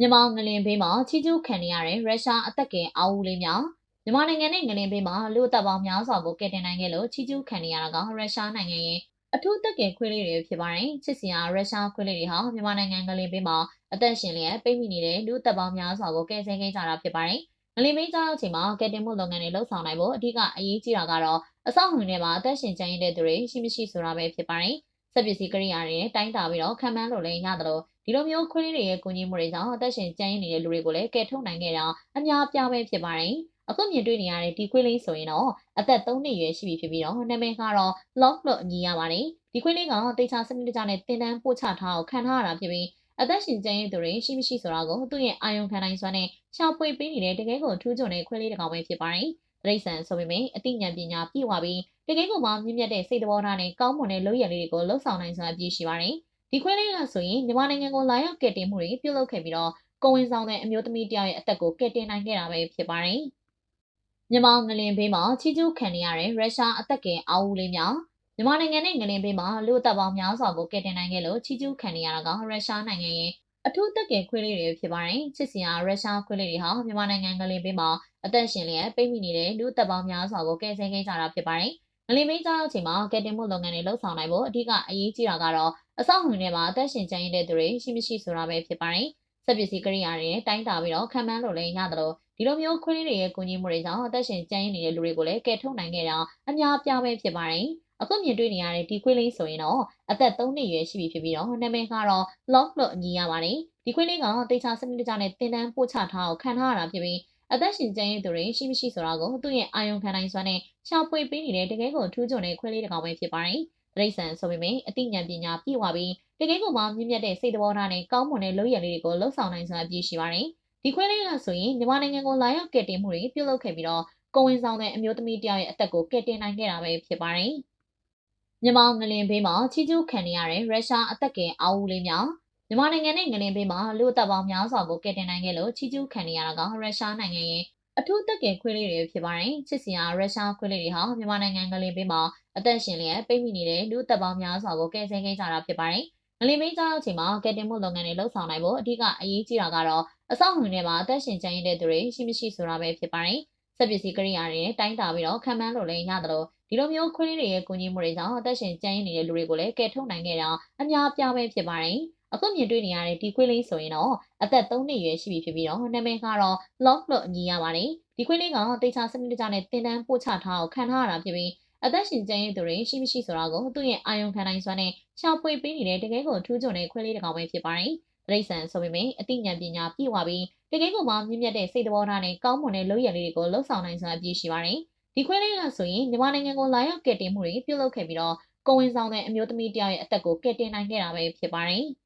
မြန်မာငလင်ဘေးမှာချီကျူးခံနေရတဲ့ရုရှားအသက်ကင်အာဝူလေးများမြန်မာနိုင်ငံနဲ့ငလင်ဘေးမှာလူအသက်ပေါင်းများစွာကိုကယ်တင်နိုင်ခဲ့လို့ချီကျူးခံနေရတာကရုရှားနိုင်ငံရဲ့အထူးသက်ကင်ခွေးလေးတွေဖြစ်ပါတယ်ချစ်စရာရုရှားခွေးလေးတွေဟာမြန်မာနိုင်ငံငလင်ဘေးမှာအသက်ရှင်လျက်ပိတ်မိနေတဲ့လူအသက်ပေါင်းများစွာကိုကယ်ဆယ်ခဲ့ကြတာဖြစ်ပါတယ်ငလင်ဘေးကြောက်ချိန်မှာကယ်တင်မှုလုပ်ငန်းတွေလှုပ်ဆောင်နိုင်ဖို့အဓိကအရေးကြီးတာကတော့အဆောက်အုံတွေမှာအသက်ရှင်ကျန်ရတဲ့သူတွေရှိမရှိဆိုတာပဲဖြစ်ပါတယ်စက်ပစ္စည်းကိရိယာတွေတိုင်းတာပြီးတော့ခံမှန်းလို့လည်းရတယ်လို့ ဒီလိုမျိုးခွေးလေးတွေရဲ့ကူညီမှုတွေကြောင့်အသက်ရှင်ကျန်ရနေတဲ့လူတွေကိုလည်းကယ်ထုတ်နိုင်ခဲ့တာအများအပြားပဲဖြစ်ပါတယ်။အခုမြင်တွေ့နေရတဲ့ဒီခွေးလေးဆိုရင်တော့အသက်3နှစ်ရွယ်ရှိပြီဖြစ်ပြီးတော့နာမည်ကတော့ Lock လို့အမည်ရပါတယ်။ဒီခွေးလေးကတေချာစနစ်တကျနဲ့တင်တန်းပို့ချထားကိုခံထားရတာဖြစ်ပြီးအသက်ရှင်ကျန်ရတဲ့သူတွေရှိမရှိဆိုတာကိုသူ့ရဲ့အာယုံခံနိုင်စွမ်းနဲ့ရှာဖွေပေးနေတဲ့တကယ်ကိုထူးချွန်တဲ့ခွေးလေးတစ်ကောင်ပဲဖြစ်ပါတယ်။တရိษံဆိုပေမဲ့အသိဉာဏ်ပညာပြည့်ဝပြီးတကယ်ကိုမှမြင့်မြတ်တဲ့စိတ်တော်ထားနဲ့ကောင်းမွန်တဲ့လုပ်ရည်လေးတွေကိုလှုပ်ဆောင်နိုင်စွမ်းအပြည့်ရှိပါတယ်။ ဒီခွေးလေးကဆိုရင်မြန်မာနိုင်ငံကိုလာရောက်ကယ်တင်မှုတွေပြုလုပ်ခဲ့ပြီးတော့ကိုဝင်ဆောင်တဲ့အမျိုးသမီးတယောက်ရဲ့အသက်ကိုကယ်တင်နိုင်ခဲ့တာပဲဖြစ်ပါတယ်။မြန်မာငလင်ဘေးမှာချီကျူးခံနေရတဲ့ရုရှားအသက်ကင်အာဝူလေးများမြန်မာနိုင်ငံနဲ့ငလင်ဘေးမှာလူအသက်ပေါင်းများစွာကိုကယ်တင်နိုင်ခဲ့လို့ချီကျူးခံနေရတာကရုရှားနိုင်ငံရဲ့အထူးသက်ကင်ခွေးလေးတွေဖြစ်ပါတယ်။ချစ်စရာရုရှားခွေးလေးတွေဟာမြန်မာနိုင်ငံငလင်ဘေးမှာအသက်ရှင်လျက်ပိတ်မိနေတဲ့လူအသက်ပေါင်းများစွာကိုကယ်ဆယ်ခဲ့ကြတာဖြစ်ပါတယ်။ ငလင်ဘေးကြောက်ချိန်မှာကယ်တင်မှုလုပ်ငန်းတွေလှုပ်ဆောင်နိုင်ဖို့အဓိကအရေးကြီးတာကတော့အဆောက်အုံတွေမှာအသက်ရှင်ကျန်ရတဲ့သူတွေရှိမရှိဆိုတာပဲဖြစ်ပါတယ်။စက်ပစ္စည်းကိရိယာတွေတိုင်းတာပြီးတော့ခံမှန်းလို့လည်းရတယ်လို့ဒီလိုမျိုးခွေးလေးတွေရဲ့ကူညီမှုတွေကြောင့်အသက်ရှင်ကျန်ရနေတဲ့လူတွေကိုလည်းကယ်ထုတ်နိုင်ခဲ့တာအများအပြားပဲဖြစ်ပါတယ်။အခုမြင်တွေ့နေရတဲ့ဒီခွေးလေးဆိုရင်တော့အသက်3နှစ်ရွယ်ရှိပြီဖြစ်ပြီးတော့နာမည်ကတော့ Lock လို့အမည်ရပါတယ်။ဒီခွေးလေးကတေချာစနစ်တကျနဲ့တင်တန်းပို့ချထားကိုခံထားရတာဖြစ်ပြီး အသက်ရှင်ကျန်ရတဲ့သူတွေရှိမရှိဆိုတာကိုသူ့ရဲ့အာယုံခံနိုင်စွမ်းနဲ့ရှာဖွေပေးနေတဲ့တကယ်ကိုထူးချွန်တဲ့ခွေးလေးတစ်ကောင်ပဲဖြစ်ပါတယ်။တရိษံဆိုပေမဲ့အသိဉာဏ်ပညာပြည့်ဝပြီးတကယ်ကိုမှမြင့်မြတ်တဲ့စိတ်တော်ထားနဲ့ကောင်းမွန်တဲ့လုပ်ရည်လေးတွေကိုလှုပ်ဆောင်နိုင်စွမ်းအပြည့်ရှိပါတယ်။ဒီခွေးလေးကဆိုရင်မြန်မာနိုင်ငံကိုလာရောက်ကယ်တင်မှုတွေပြုလုပ်ခဲ့ပြီးတော့ကိုဝင်ဆောင်တဲ့အမျိုးသမီးတယောက်ရဲ့အသက်ကိုကယ်တင်နိုင်ခဲ့တာပဲဖြစ်ပါတယ်။မြန်မာငလင်ဘေးမှာချီကျူးခံနေရတဲ့ရုရှားအသက်ကင်အာဝူလေးများ မြန်မာနိုင်ငံနဲ့ငလင်ဘေးမှာလူအသက်ပေါင်းများစွာကိုကယ်တင်နိုင်ခဲ့လို့ချီကျူးခံနေရတာကရုရှားနိုင်ငံရဲ့အထူးသက်ကင်ခွေးလေးတွေဖြစ်ပါတယ်ချစ်စရာရုရှားခွေးလေးတွေဟာမြန်မာနိုင်ငံငလင်ဘေးမှာအသက်ရှင်လျက်ပိတ်မိနေတဲ့လူသက်ပေါင်းများစွာကိုကယ်ဆယ်ခဲ့ကြတာဖြစ်ပါတယ်ငလင်ဘေးကြောက်ချိန်မှာကယ်တင်မှုလုပ်ငန်းတွေလှုပ်ဆောင်နိုင်ဖို့အဓိကအရေးကြီးတာကတော့အဆောက်အုံတွေမှာအသက်ရှင်ကျန်ရတဲ့သူတွေရှိမရှိဆိုတာပဲဖြစ်ပါတယ်စက်ပစ္စည်းကိရိယာတွေတိုင်းတာပြီးတော့ခံမှန်းလို့လည်းရတယ်လို့ဒီလိုမျိုးခွေးလေးတွေရဲ့ကူညီမှုတွေကြောင့်အသက်ရှင်ကျန်ရနေတဲ့လူတွေကိုလည်းကယ်ထုတ်နိုင်ခဲ့တာအများအပြားပဲဖြစ်ပါတယ် အခုမြင်တွေ့နေရတဲ့ဒီခွေးလေးဆိုရင်တော့အသက်3နှစ်ရွယ်ရှိပြီဖြစ်ပြီးတော့နာမည်ကတော့ Lock လို့အမည်ရပါတယ်ဒီခွေးလေးကတေချာစနစ်တကျနဲ့တင်တန်းပို့ချထားကိုခံထားရတာဖြစ်ပြီးအသက်ရှင်ကျန်ရတဲ့သူတွေရှိမရှိဆိုတာကိုသူ့ရဲ့အာယုံခံနိုင်စွမ်းနဲ့ရှာဖွေပေးနေတဲ့တကယ်ကိုထူးချွန်တဲ့ခွေးလေးတစ်ကောင်ပဲဖြစ်ပါတယ်တရိษံဆိုပေမဲ့အသိဉာဏ်ပညာပြည့်ဝပြီးတကယ်ကိုမှမြင့်မြတ်တဲ့စိတ်တော်ထားနဲ့ကောင်းမွန်တဲ့လုပ်ရည်လေးတွေကိုလှုပ်ဆောင်နိုင်စွမ်းအပြည့်ရှိပါတယ်ဒီခွေးလေးကဆိုရင်မြန်မာနိုင်ငံကိုလာရောက်ကယ်တင်မှုတွေပြုလုပ်ခဲ့ပြီးတော့ကိုဝင်ဆောင်တဲ့အမျိုးသမီးတယောက်ရဲ့အသက်ကိုကယ်တင်နိုင်ခဲ့တာပဲဖြစ်ပါတယ်။